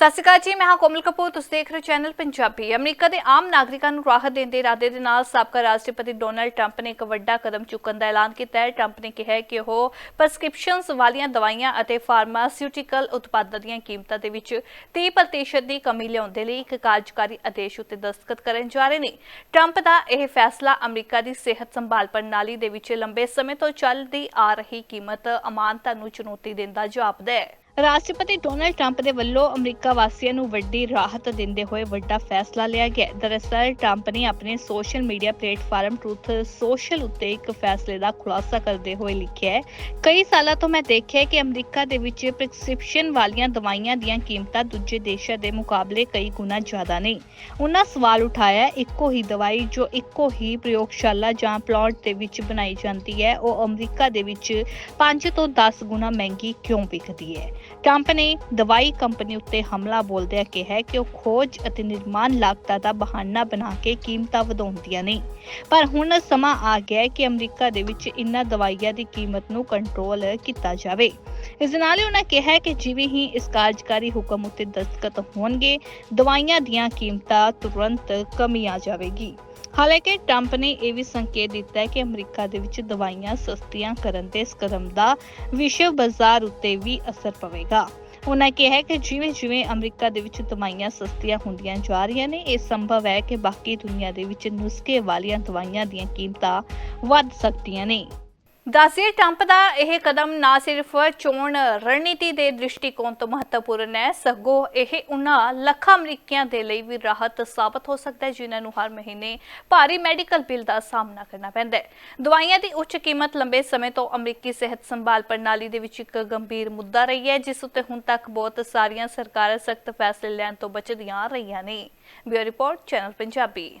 ਸਤਿ ਸ਼੍ਰੀ ਅਕਾਲ ਜੀ, ਮੈਂ ਹਾਂ ਕੋਮਲ ਕਪੂਰ, ਤੁਸੀਂ ਦੇਖ ਰਹੇ ਹੋ ਚੈਨਲ ਪੰਜਾਬੀ। ਅਮਰੀਕਾ ਦੇ ਆਮ ਨਾਗਰਿਕਾਂ ਨੂੰ ਰਾਹਤ ਦੇਣ ਦੇ ਇਰਾਦੇ ਦੇ ਨਾਲ ਸਾਬਕਾ ਰਾਸ਼ਟਰਪਤੀ ਡੋਨਲਡ ਟਰੰਪ ਨੇ ਇੱਕ ਵੱਡਾ ਕਦਮ ਚੁੱਕਣ ਦਾ ਐਲਾਨ ਕੀਤਾ ਹੈ। ਟਰੰਪ ਨੇ ਕਿਹਾ ਕਿ ਉਹ ਪ੍ਰਸਕ੍ਰਿਪਸ਼ਨਸ ਵਾਲੀਆਂ ਦਵਾਈਆਂ ਅਤੇ ਫਾਰਮਾਸਿਊਟੀਕਲ ਉਤਪਾਦਾਂ ਦੀਆਂ ਕੀਮਤਾਂ ਦੇ ਵਿੱਚ 30% ਦੀ ਕਮੀ ਲਿਆਉਣ ਦੇ ਲਈ ਇੱਕ ਕਾਰਜਕਾਰੀ ਆਦੇਸ਼ ਉੱਤੇ ਦਸਤਖਤ ਕਰਨ ਜਾ ਰਹੇ ਨੇ। ਟਰੰਪ ਦਾ ਇਹ ਫੈਸਲਾ ਅਮਰੀਕਾ ਦੀ ਸਿਹਤ ਸੰਭਾਲ ਪ੍ਰਣਾਲੀ ਦੇ ਵਿੱਚ ਲੰਬੇ ਸਮੇਂ ਤੋਂ ਚੱਲਦੀ ਆ ਰਹੀ ਕੀਮਤ, ਅਮਾਨਤਾ ਨੂੰ ਚੁਣੌਤੀ ਦਿੰਦਾ ਦਾ ਜਾਪਦਾ ਹੈ ਰਾਸ਼ਟਰਪਤੀ ਡੋਨਲਡ ਟਰੰਪ ਦੇ ਵੱਲੋਂ ਅਮਰੀਕਾ ਵਾਸੀਆਂ ਨੂੰ ਵੱਡੀ ਰਾਹਤ ਦਿੰਦੇ ਹੋਏ ਵੱਡਾ ਫੈਸਲਾ ਲਿਆ ਗਿਆ ਦਰਅਸਲ, ਟਰੰਪ ਨੇ ਆਪਣੇ social media platform Truth Social ਉੱਤੇ ਇੱਕ ਫੈਸਲੇ ਦਾ ਖੁਲਾਸਾ ਕਰਦੇ ਹੋਏ ਲਿਖਿਆ ਹੈ। ਕਈ ਸਾਲਾਂ ਤੋਂ ਮੈਂ ਦੇਖਿਆ ਕਿ ਅਮਰੀਕਾ ਦੇ ਵਿੱਚ ਪ੍ਰਿਸਕ੍ਰਿਪਸ਼ਨ ਵਾਲੀਆਂ ਦਵਾਈਆਂ ਦੀਆਂ ਕੀਮਤਾਂ ਦੂਜੇ ਦੇਸ਼ਾਂ ਦੇ ਮੁਕਾਬਲੇ ਕਈ ਗੁਣਾ ਜ਼ਿਆਦਾ ਨੇ। ਉਹਨਾਂ ਸਵਾਲ ਉਠਾਇਆ, ਇੱਕੋ ਹੀ ਦਵਾਈ ਜੋ ਇੱਕੋ ਹੀ ਪ੍ਰਯੋਗਸ਼ਾਲਾ ਜਾਂ ਪਲਾਂਟ ਦੇ ਵਿੱਚ ਬਣਾਈ ਜਾਂਦੀ ਹੈ, ਉਹ ਅਮਰੀਕਾ ਦੇ ਵਿੱਚ 5 ਤੋਂ 10 ਗੁਣਾ ਮਹਿੰਗੀ ਕਿਉਂ ਵਿਕਦੀ ਹੈ? ਟਰੰਪ ਨੇ ਦਵਾਈ ਕੰਪਨੀ ਉੱਤੇ ਹਮਲਾ ਬੋਲਦਿਆਂ ਕਿਹਾ ਕਿ ਉਹ ਖੋਜ ਅਤੇ ਨਿਰਮਾਣ ਲਾਗਤਾਂ ਦਾ ਬਹਾਨਾ ਬਣਾ ਕੇ ਕੀਮਤਾਂ ਵਧਾਉਂਦੀਆਂ ਨੇ। ਪਰ ਹੁਣ ਸਮਾਂ ਆ ਗਿਆ ਹੈ ਕਿ ਅਮਰੀਕਾ ਦੇ ਵਿੱਚ ਇਨ੍ਹਾਂ ਦਵਾਈਆਂ ਦੀ ਕੀਮਤ ਨੂੰ ਕੰਟਰੋਲ ਕੀਤਾ ਜਾਵੇ। ਇਸ ਨਾਲ ਹੀ ਉਹਨਾਂ ਕਿਹਾ ਕਿ ਜਿਵੇਂ ਹੀ ਇਸ ਕਾਰਜਕਾਰੀ ਹੁਕਮ ਉੱਤੇ ਦਸਤਖਤ ਹੋਣਗੇ, ਦਵਾਈਆਂ ਦੀਆਂ ਕੀਮਤਾਂ ਤੁਰੰਤ ਕਮੀ ਆ ਜਾਵੇਗੀ। ਹਾਲਾਂਕਿ ਟਰੰਪ ਨੇ ਇਹ ਵੀ ਸੰਕੇਤ ਦਿੱਤਾ ਹੈ ਕਿ ਅਮਰੀਕਾ ਦੇ ਵਿੱਚ ਦਵਾਈਆਂ ਸਸਤੀਆਂ ਕਰਨ ਦੇ ਇਸ ਕਦਮ ਦਾ ਵਿਸ਼ਵ ਬਾਜ਼ਾਰ ਉੱਤੇ ਵੀ ਅਸਰ ਪਵੇਗਾ। ਉਹਨਾਂ ਕਿਹਾ ਕਿ ਜਿਵੇਂ ਜਿਵੇਂ ਅਮਰੀਕਾ ਦੇ ਵਿੱਚ ਦਵਾਈਆਂ ਸਸਤੀਆਂ ਹੁੰਦੀਆਂ ਜਾ ਰਹੀਆਂ ਨੇ, ਇਹ ਸੰਭਵ ਹੈ ਕਿ ਬਾਕੀ ਦੁਨੀਆ ਦੇ ਵਿੱਚ ਨੁਸਖੇ ਵਾਲੀਆਂ ਦਵਾਈਆਂ ਦੀਆਂ ਕੀਮਤਾਂ ਵੱਧ ਸਕਦੀਆਂ ਨੇ। ਦੱਸਿਏ ਟਰੰਪ ਦਾ ਇਹ ਕਦਮ ਨਾ ਸਿਰਫ ਚੋਣ ਰਣਨੀਤੀ ਦੇ ਦ੍ਰਿਸ਼ਟੀਕੋਣ ਤੋਂ ਮਹੱਤਵਪੂਰਨ ਹੈ, ਸਗੋਂ ਇਹ ਉਹਨਾਂ ਲੱਖਾਂ ਅਮਰੀਕੀਆਂ ਦੇ ਲਈ ਵੀ ਰਾਹਤ ਸਾਬਤ ਹੋ ਸਕਦਾ ਹੈ, ਜਿਨ੍ਹਾਂ ਨੂੰ ਹਰ ਮਹੀਨੇ ਭਾਰੀ ਮੈਡੀਕਲ ਬਿੱਲ ਦਾ ਸਾਹਮਣਾ ਕਰਨਾ ਪੈਂਦਾ ਹੈ। ਦਵਾਈਆਂ ਦੀ ਉੱਚ ਕੀਮਤ ਲੰਬੇ ਸਮੇਂ ਤੋਂ ਅਮਰੀਕੀ ਸਿਹਤ ਸੰਭਾਲ ਪ੍ਰਣਾਲੀ ਦੇ ਵਿੱਚ ਇੱਕ ਗੰਭੀਰ ਮੁੱਦਾ ਰਹੀ ਹੈ, ਜਿਸ ਉੱਤੇ ਹੁਣ ਤੱਕ ਬਹੁਤ ਸਾਰੀਆਂ ਸਰਕਾਰਾਂ ਸਖਤ ਫੈਸਲੇ ਲੈਣ ਤੋਂ ਬਚਦੀਆਂ ਰਹੀਆਂ ਨੇ। Bureau report, channel Punjabi.